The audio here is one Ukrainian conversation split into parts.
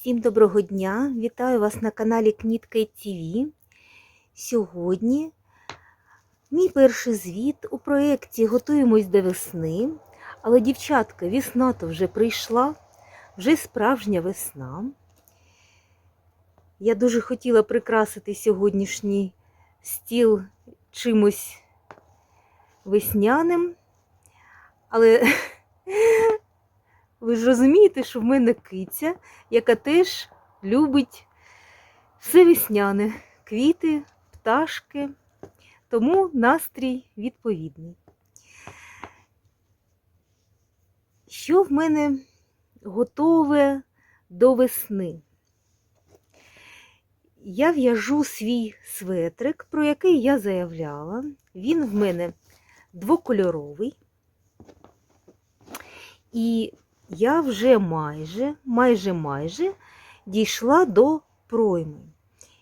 Всім доброго дня! Вітаю вас на каналі Кнітка ТВ. Сьогодні мій перший звіт у проєкті Готуємось до весни. Але, дівчатка, весна то вже прийшла, вже справжня весна. Я дуже хотіла прикрасити сьогоднішній стіл чимось весняним, але ви ж розумієте, що в мене киця, яка теж любить все весняне, квіти, пташки, тому настрій відповідний. Що в мене готове до весни? Я в'яжу свій светрик, про який я заявляла. Він в мене двокольоровий. І я вже майже, майже майже дійшла до пройми.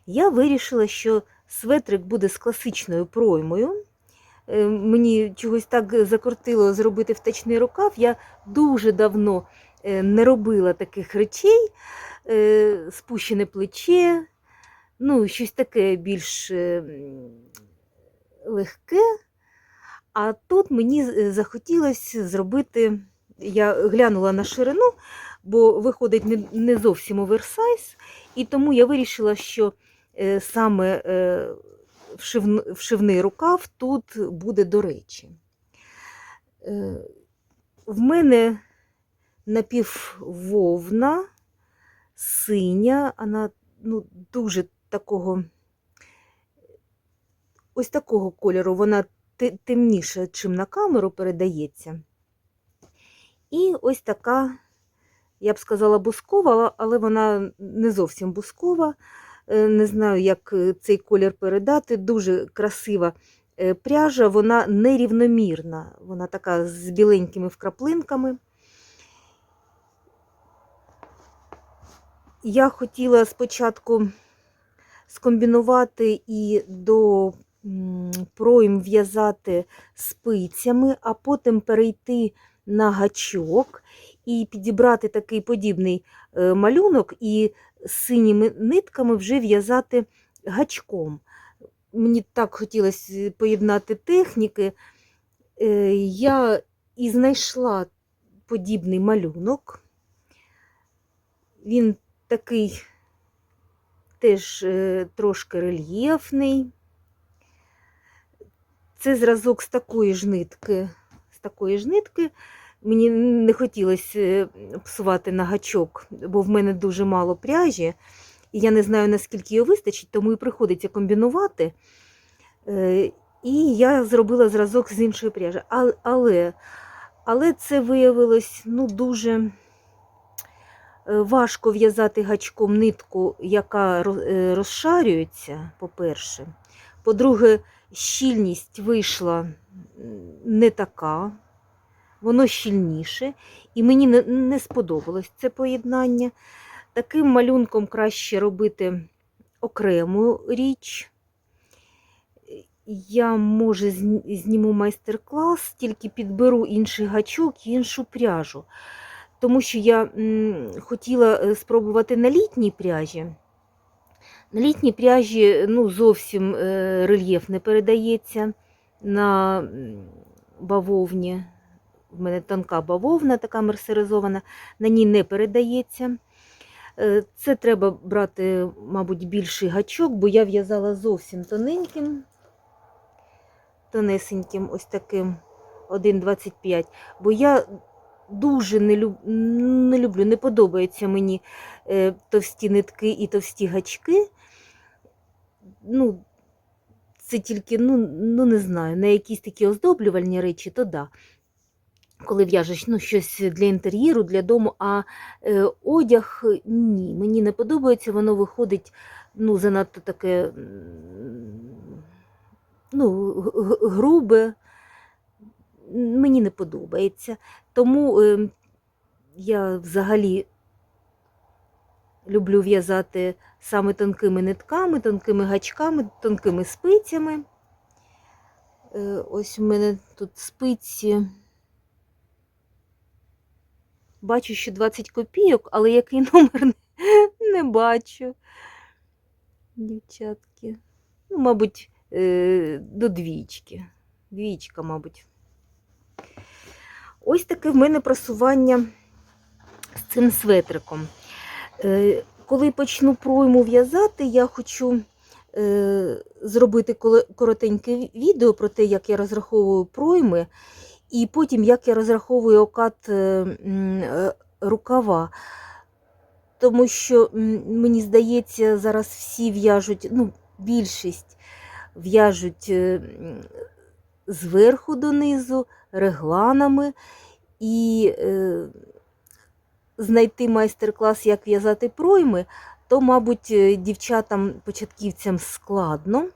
Я вирішила, що светрик буде з класичною проймою. Е, Мені чогось так закрутило зробити втечний рукав. Я дуже давно е, не робила таких речей, Е, спущене плече, ну, щось таке більш легке. А тут мені захотілося зробити я глянула на ширину, бо виходить не, зовсім оверсайз, і тому я вирішила, що е, саме е, вшивний рукав тут буде до речі. Е, в мене напіввовна, синя, вона ну, дуже такого, ось такого кольору, вона те- темніша, чим на камеру передається. І ось така, я б сказала, бускова, але вона не зовсім бускова. Е, Не знаю, як е, цей колір передати. Дуже красива е, пряжа, вона нерівномірна, вона така з біленькими вкраплинками. Я хотіла спочатку скомбінувати і до пройм в'язати спицями, а потім перейти на гачок і підібрати такий подібний е, малюнок і синіми нитками вже в'язати гачком. Мені так хотілося поєднати техніки. Е, Я і знайшла подібний малюнок. Він такий теж е, трошки рельєфний. Це зразок з такої ж нитки. З такої ж нитки. Мені не хотілося е, псувати на гачок, бо в мене дуже мало пряжі, і я не знаю, наскільки його вистачить, тому і приходиться комбінувати. Е, І я зробила зразок з іншої пряжі. Але, але це виявилось ну, дуже е, важко в'язати гачком нитку, яка розшарюється, по-перше. По-друге, щільність вийшла не така воно щільніше, і мені не, сподобалось це поєднання. Таким малюнком краще робити окрему річ. Я, може, зніму майстер-клас, тільки підберу інший гачок і іншу пряжу. Тому що я хотіла е, спробувати на літній пряжі. На літній пряжі ну, зовсім е, рельєф не передається на бавовні. В мене тонка бавовна, така мерсеризована, на ній не передається. Е, Це треба брати, мабуть, більший гачок, бо я в'язала зовсім тоненьким, тонесеньким, ось таким 1,25. Бо я дуже не, люб... не люблю, не подобаються мені е, товсті нитки і товсті гачки. Ну, це тільки, ну, ну не знаю, на якісь такі оздоблювальні речі, то да коли в'яжеш ну, щось для інтер'єру, для дому, а е, одяг ні, мені не подобається, воно виходить ну, занадто таке ну, грубе. Мені не подобається. Тому е, я взагалі люблю в'язати саме тонкими нитками, тонкими гачками, тонкими спицями. Е, ось у мене тут спиці. Бачу, що 20 копійок, але який номер не- бачу. Дівчатки. Ну, мабуть, е, до двічки. Двічка, мабуть. Ось таке в мене просування з цим светриком. Е, Коли почну пройму в'язати, я хочу е, зробити коротеньке відео про те, як я розраховую пройми, і потім як я розраховую окат е, рукава. Тому що мені здається, зараз всі в'яжуть, ну, більшість в'яжуть зверху донизу, регланами, і знайти майстер-клас, як в'язати пройми, то, мабуть, е, дівчатам-початківцям складно.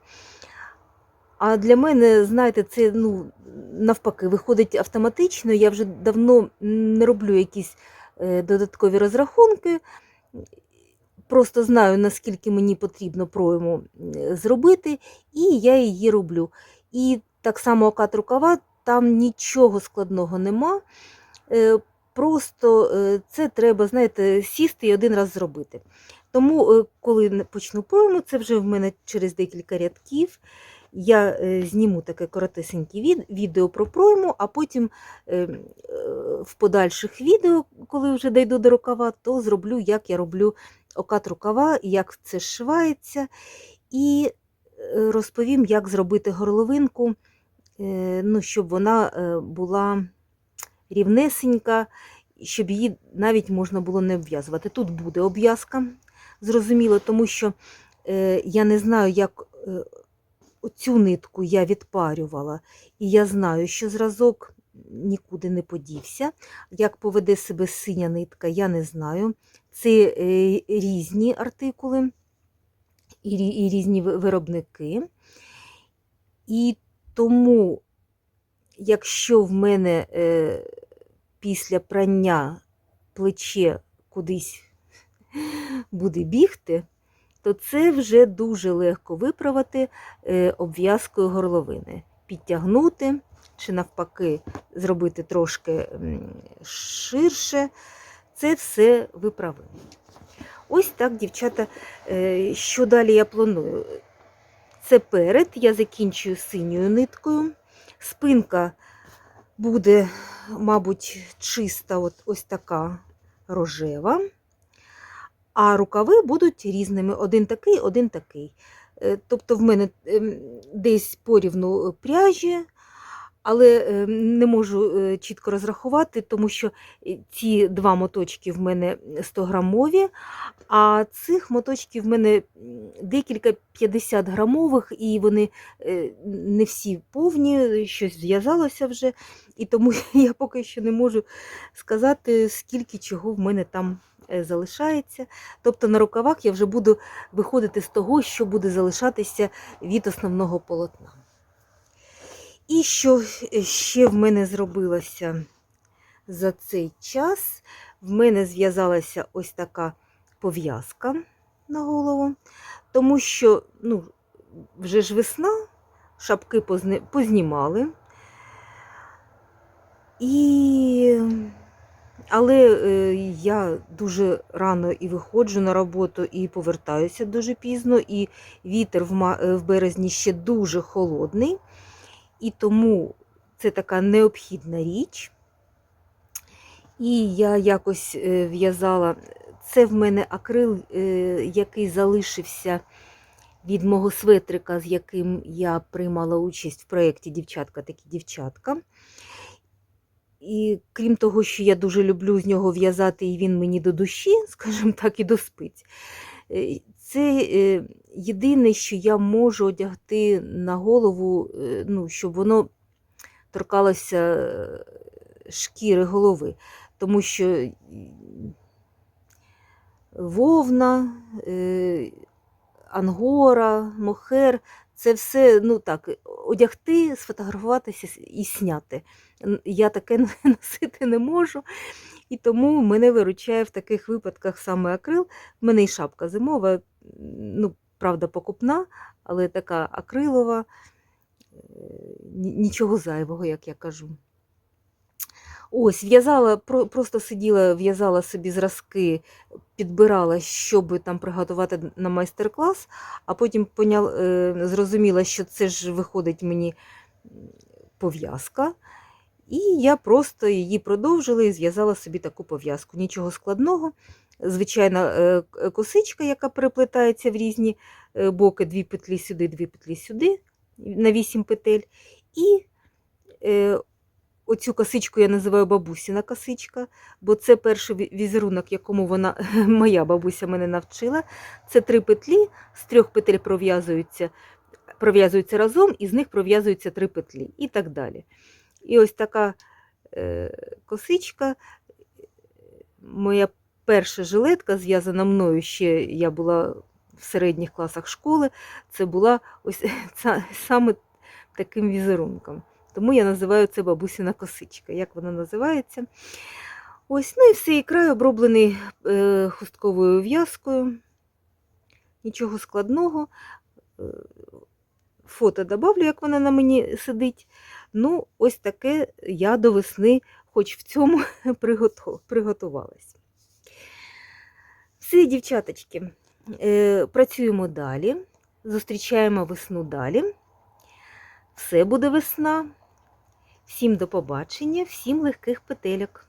А для мене, знаєте, це ну, навпаки виходить автоматично. Я вже давно не роблю якісь е, додаткові розрахунки. Просто знаю, наскільки мені потрібно пройму е, зробити, і я її роблю. І так само окат рукава, там нічого складного нема. Просто е, це треба, знаєте, сісти і один раз зробити. Тому, е, коли почну пройму, це вже в мене через декілька рядків. Я е, зніму таке коротесеньке від- відео про пройму, а потім в подальших відео, коли вже дійду до рукава, то зроблю, як я роблю окат рукава, як це зшивається, і розповім, як зробити горловинку, ну, щоб вона була рівнесенька, щоб її навіть можна було не обв'язувати. Тут буде обв'язка, зрозуміло, тому що е, я не знаю, як е, цю нитку я відпарювала, і я знаю, що зразок нікуди не подівся. Як поведе себе синя нитка, я не знаю. Це е, різні артикули і, різні виробники. І тому, якщо в мене е, після прання плече кудись буде бігти, то це вже дуже легко виправити е, обв'язкою горловини. Підтягнути чи навпаки зробити трошки ширше. Це все виправимо. Ось так, дівчата, е, що далі я планую. Це перед, я закінчую синьою ниткою. Спинка буде, мабуть, чиста, от ось така рожева. А рукави будуть різними: один такий, один такий. Е, Тобто в мене ем, десь порівну пряжі, але ем, не можу е, чітко розрахувати, тому що е, ці два моточки в мене 100 грамові, а цих моточків в мене декілька 50 грамових, і вони е, не всі повні, щось зв'язалося вже, і тому я поки що не можу сказати, скільки чого в мене там е, залишається. Тобто на рукавах я вже буду виходити з того, що буде залишатися від основного полотна. І що ще в мене зробилося за цей час? В мене зв'язалася ось така пов'язка на голову, тому що ну, вже ж весна, шапки позни- познімали. І... Але е, я дуже рано і виходжу на роботу, і повертаюся дуже пізно, і вітер в, в березні ще дуже холодний, і тому це така необхідна річ. І я якось е, в'язала, це в мене акрил, е, який залишився від мого светрика, з яким я приймала участь в проєкті Дівчатка такі дівчатка. І крім того, що я дуже люблю з нього в'язати, і він мені до душі, скажімо так, і до спиць. Це е, єдине, що я можу одягти на голову, е, ну, щоб воно торкалося е, шкіри голови. Тому що вовна, ангора, мохер це все ну так, одягти, сфотографуватися і сняти. Я таке носити не можу. І тому мене виручає в таких випадках саме акрил. В мене і шапка зимова, ну, правда, покупна, але така акрилова, е, нічого зайвого, як я кажу. Ось, в'язала, просто сиділа, в'язала собі зразки, підбирала, щоб там приготувати на майстер-клас, а потім поняла, е, зрозуміла, що це ж виходить мені пов'язка. І я просто її продовжила і зв'язала собі таку пов'язку. Нічого складного. Звичайна е, косичка, яка переплетається в різні е, боки, дві петлі сюди, дві петлі сюди, на вісім петель. І е, оцю косичку я називаю бабусіна косичка, бо це перший візерунок, якому вона, моя бабуся мене навчила. Це три петлі, з трьох петель пров'язуються, пров'язуються разом, і з них пров'язуються три петлі і так далі. І ось така косичка, моя перша жилетка, зв'язана мною ще я була в середніх класах школи, це була ось ця, саме таким візерунком. Тому я називаю це бабусіна косичка. Як вона називається? Ось, ну і все, і край оброблений е, хустковою в'язкою. Нічого складного. Е, Фото добавлю, як вона на мені сидить. Ну, ось таке я до весни, хоч в цьому приготувалась. Все, дівчаточки, е, працюємо далі, зустрічаємо весну далі. Все буде весна. Всім до побачення, всім легких петельок.